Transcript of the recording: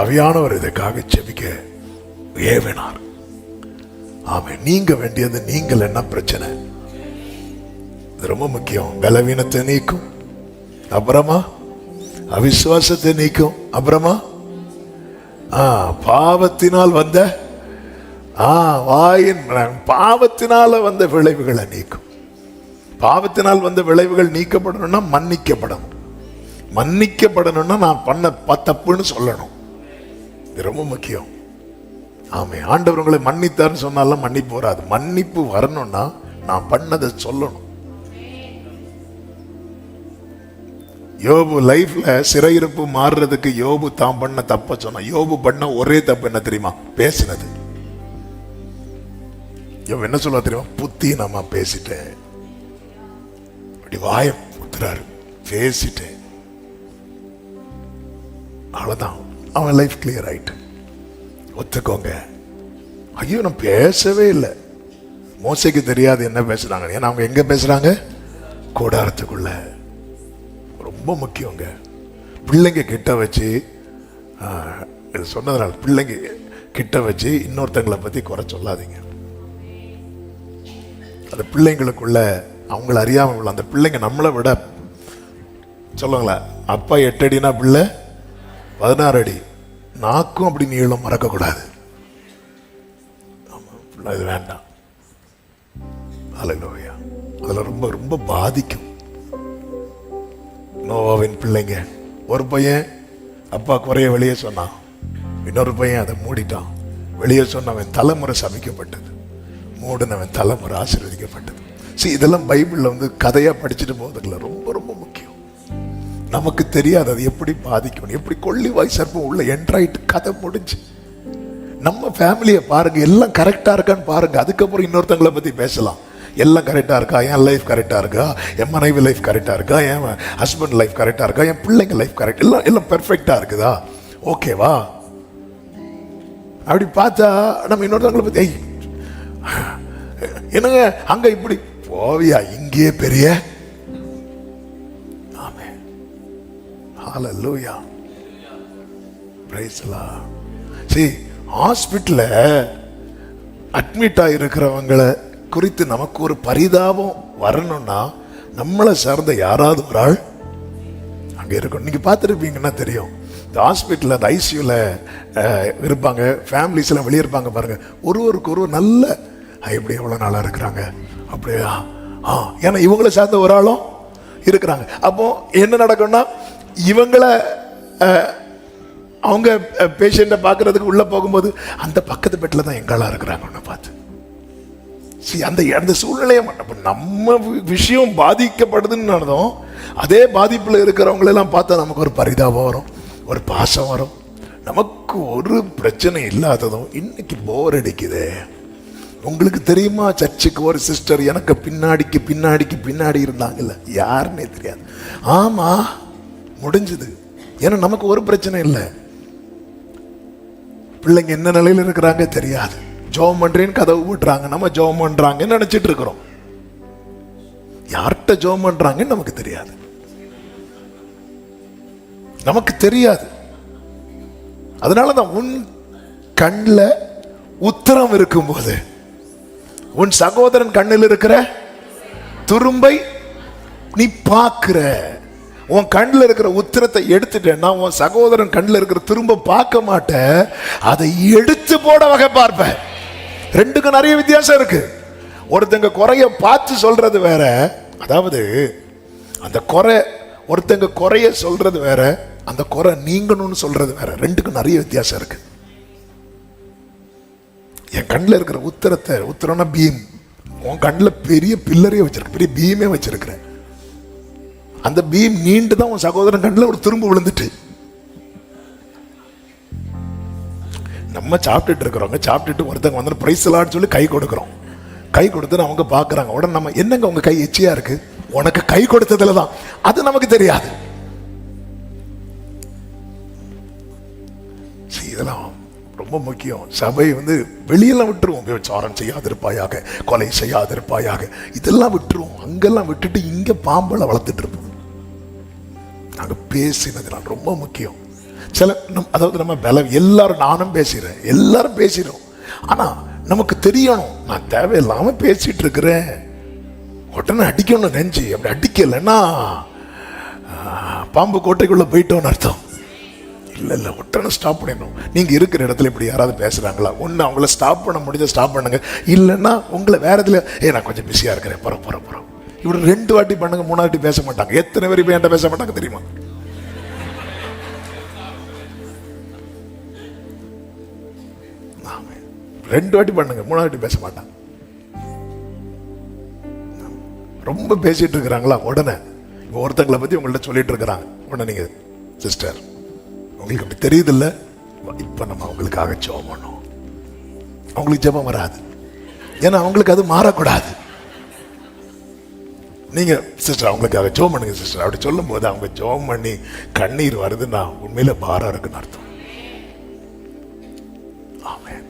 அவியானவர் இதற்காக செபிக்க ஏவினார். ஆமே நீங்க வேண்டியது நீங்கள் என்ன பிரச்சனை? இது ரொம்ப முக்கியம். பலவீனத்தை நீக்கும். அப்புறமா? அவிசுவாசத்தை நீக்கும். அப்புறமா? ஆ பாவத்தினால் வந்த ஆ வாயின் பாவத்தினால வந்த விளைவுகளை நீக்கும். பாவத்தினால் வந்த விளைவுகள் நீக்கப்படணும்னா மன்னிக்கப்படணும். மன்னிக்கப்படணும்னா நான் பண்ண ப- தப்புன்னு சொல்லணும். இது ரொம்ப முக்கியம். ஆமை ஆண்டவர் உங்களை மன்னித்தார்னு சொன்னாலும் மன்னிப்பு வராது. மன்னிப்பு வரணும்னா நான் பண்ணதை சொல்லணும். யோபு லைஃப்ல சிறையிருப்பு மாறுறதுக்கு யோபு தான் பண்ண தப்ப சொன்னான். யோபு பண்ண ஒரே தப்பு என்ன தெரியுமா? பேசினது. யோபு என்ன சொல்லுவா தெரியுமா? புத்தி நம்ம பேசிட்டேன். அப்படி வாய குத்துறாரு பேசிட்டேன். அவ்வளவுதான். அவன் லைஃப் கிளியர் ஆயிட்டு ஒத்துக்கோங்க. ஐயோ நான் பேசவே இல்லை. மோசைக்கு தெரியாது என்ன பேசுறாங்க. ஏன்னா அவங்க எங்கே பேசுகிறாங்க கூடாரத்துக்குள்ள. ரொம்ப முக்கியங்க. பிள்ளைங்க கிட்ட வச்சு இது சொன்னதுனால பிள்ளைங்க கிட்ட வச்சு இன்னொருத்தங்களை பற்றி குறை சொல்லாதீங்க. அந்த பிள்ளைங்களுக்குள்ள அவங்கள அறியாமல் உள்ள அந்த பிள்ளைங்க நம்மளை விட சொல்லுங்களேன் அப்பா எட்டு அடினா பிள்ளை? பதினாறு அடி. நாக்கும் அப்படி நீளம் மறக்கக்கூடாது. ஆமா, இது வேண்டாம். அலலோயா அதில் ரொம்ப ரொம்ப பாதிக்கும். நோவாவின் பிள்ளைங்க ஒரு பையன் அப்பா குறைய வெளியே சொன்னான். இன்னொரு பையன் அதை மூடிட்டான். வெளியே சொன்னவன் தலைமுறை சமைக்கப்பட்டது மூடினவன் தலைமுறை ஆசீர்வதிக்கப்பட்டது. சரி இதெல்லாம் பைபிளில் வந்து கதையாக படிச்சுட்டு போகிறதுல ரொம்ப ரொம்ப நமக்கு தெரியாது அது எப்படி பாதிக்கணும். எப்படி கொள்ளி வாய் சர்ப்பம் உள்ள என்ட்ராயிட்டு கதை முடிஞ்சு. நம்ம ஃபேமிலியை பாருங்க எல்லாம் கரெக்டாக இருக்கான்னு பாருங்க. அதுக்கப்புறம் இன்னொருத்தங்களை பற்றி பேசலாம். எல்லாம் கரெக்டாக இருக்கா? என் லைஃப் கரெக்டாக இருக்கா? என் மனைவி லைஃப் கரெக்டாக இருக்கா? என் ஹஸ்பண்ட் லைஃப் கரெக்டாக இருக்கா? என் பிள்ளைங்க லைஃப் கரெக்ட் எல்லாம் எல்லாம் பெர்ஃபெக்டாக இருக்குதா? ஓகேவா அப்படி பார்த்தா நம்ம இன்னொருத்தவங்களை பற்றி "ஐய், என்னங்க அங்கே இப்படி போவியா இங்கேயே பெரிய ஹalleluya praise the lord. See ஹாஸ்பிட்டல்ல அட்மிட் ஆகிருக்கிறவங்களை குறித்து நமக்கு ஒரு பரிதாபம் வரணும்னா நம்மளை சார்ந்த யாராவது ஒரு ஆள் அங்கே இருக்கணும். நீங்கள் பார்த்துருப்பீங்கன்னா தெரியும். இந்த ஹாஸ்பிட்டலில் அந்த ஐசியூவில் இருப்பாங்க. ஃபேமிலிஸ் எல்லாம் வெளியே இருப்பாங்க பாருங்க. ஒருவருக்கு ஒருவர் நல்ல எப்படி இப்படி எவ்வளோ நாளாக இருக்கிறாங்க? அப்படியா ஆ ஏன்னா இவங்களை சார்ந்த ஒரு ஆளும் இருக்கிறாங்க. அப்போ என்ன நடக்கும்னா இவங்களை அவங்க பேஷண்ட்டை பார்க்கறதுக்கு உள்ளே போகும்போது அந்த பக்கத்து பெட்டில் தான் எங்களாக இருக்கிறாங்க ஒன்று பார்த்து. சரி அந்த அந்த சூழ்நிலையை மட்டும் நம்ம விஷயம் பாதிக்கப்படுதுன்னு நடந்தோம் அதே பாதிப்பில் இருக்கிறவங்களெல்லாம் பார்த்தா நமக்கு ஒரு பரிதாபம் வரும் ஒரு பாசம் வரும். நமக்கு ஒரு பிரச்சனை இல்லாததும் இன்னைக்கு போர் அடிக்குதே. உங்களுக்கு தெரியுமா சர்ச்சுக்கு ஒரு சிஸ்டர் எனக்கு பின்னாடிக்கு பின்னாடிக்கு பின்னாடி இருந்தாங்கல்ல? யாருன்னே தெரியாது. ஆமாம் முடிஞ்சுது. ஏன்னா நமக்கு ஒரு பிரச்சனை இல்லை. பிள்ளைங்க என்ன நிலையில இருக்கிறாங்க தெரியாது. ஜோம் பண்றேன்னு கதவு விட்டுறாங்க நம்ம ஜோம் பண்றாங்கன்னு நினைச்சிட்டு இருக்கிறோம். யார்கிட்ட ஜோம் பண்றாங்கன்னு நமக்கு தெரியாது. நமக்கு தெரியாது. அதனாலதான் உன் கண்ணில் உத்தரம் இருக்கும்போது உன் சகோதரன் கண்ணில் இருக்கிற துரும்பை நீ பார்க்கிற. உன் கண்ணில் இருக்கிற உத்திரத்தை எடுத்துட்டேன்னா உன் சகோதரன் கண்ணில் இருக்கிற திரும்ப பார்க்க மாட்டேன். அதை எடுத்து போட வகை பார்ப்பேன். ரெண்டுக்கும் நிறைய வித்தியாசம் இருக்கு. ஒருத்தங்க குறைய பார்த்து சொல்றது வேற. அதாவது அந்த குறை ஒருத்தங்க குறைய சொல்றது வேற. அந்த குறை நீங்கணும்னு சொல்றது வேற. ரெண்டுக்கும் நிறைய வித்தியாசம் இருக்கு. என் கண்ணில் இருக்கிற உத்தரத்தை உத்தரம்னா பீம். உன் கண்ணில் பெரிய பில்லரையே வச்சிருக்க. பெரிய பீமே வச்சிருக்கிறேன். அந்த பீம் நீண்டு தான் உன் சகோதரன் கண்ணில் ஒரு திரும்ப விழுந்துட்டு. நம்ம சாப்பிட்டுட்டு இருக்கிறவங்க சாப்பிட்டுட்டு ஒருத்தங்க வந்து பிரைஸ் எல்லாம் சொல்லி கை கொடுக்குறோம். கை கொடுத்து அவங்க பார்க்குறாங்க. உடனே நம்ம என்னங்க உங்கள் கை எச்சியாக இருக்கு? உனக்கு கை கொடுத்ததுல தான் அது நமக்கு தெரியாது. இதெல்லாம் ரொம்ப முக்கியம். சபை வந்து வெளியெல்லாம் விட்டுருவோம். விபச்சாரம் செய்யாதிருப்பாயாக கொலை செய்யாதிருப்பாயாக. இதெல்லாம் விட்டுருவோம். அங்கெல்லாம் விட்டுட்டு இங்கே பாம்பளை வளர்த்துட்டு இருப்போம். நாங்க பேசினதுலாம் ரொம்ப முக்கியம். சில நம் அதாவது நம்ம பல எல்லாரும் நானும் பேசுகிறேன் எல்லாரும் பேசிடுறோம் ஆனால் நமக்கு தெரியணும் நான் தேவையில்லாமல் பேசிகிட்டு இருக்கிறேன் உடனே அடிக்கணும் நெஞ்சு அப்படி அடிக்கலைன்னா பாம்பு கோட்டைக்குள்ளே போயிட்டோன்னு அர்த்தம். இல்லை இல்லை உடனே ஸ்டாப் பண்ணிடணும். நீங்கள் இருக்கிற இடத்துல இப்படி யாராவது பேசுகிறாங்களா ஒன்று அவங்கள ஸ்டாப் பண்ண முடிஞ்ச ஸ்டாப் பண்ணுங்க. இல்லைன்னா உங்களை வேறு இதில் ஏ நான் கொஞ்சம் பிஸியாக இருக்கிறேன். போகிறோம் போகிறோம் போகிறோம் இவர் ரெண்டு வாட்டி பண்ணுங்க மூணு வாட்டி பேச மாட்டாங்க. எத்தனை பேர் இப்போ என்கிட்ட பேச மாட்டாங்க தெரியுமா? ரெண்டு வாட்டி பண்ணுங்க மூணு வாட்டி பேச மாட்டாங்க. ரொம்ப பேசிட்டு இருக்கிறாங்களா? உடனே. ஒருத்தங்களை பற்றி உங்கள்ட்ட சொல்லிட்டு இருக்கிறாங்க. உடனே நீங்கள் சிஸ்டர் உங்களுக்கு அப்படி தெரியுதில்ல? இப்போ நம்ம அவங்களுக்காக ஜெபம் பண்ணோம். அவங்களுக்கு ஜெபம் வராது. ஏன்னா அவங்களுக்கு அது மாறக்கூடாது. நீங்கள் சிஸ்டர் அவங்களுக்காக ஜோம் பண்ணுங்க சிஸ்டர் அப்படி சொல்லும்போது அவங்க ஜோம் பண்ணி கண்ணீர் வருதுன்னா உண்மையில் பாரம் இருக்குன்னு அர்த்தம்.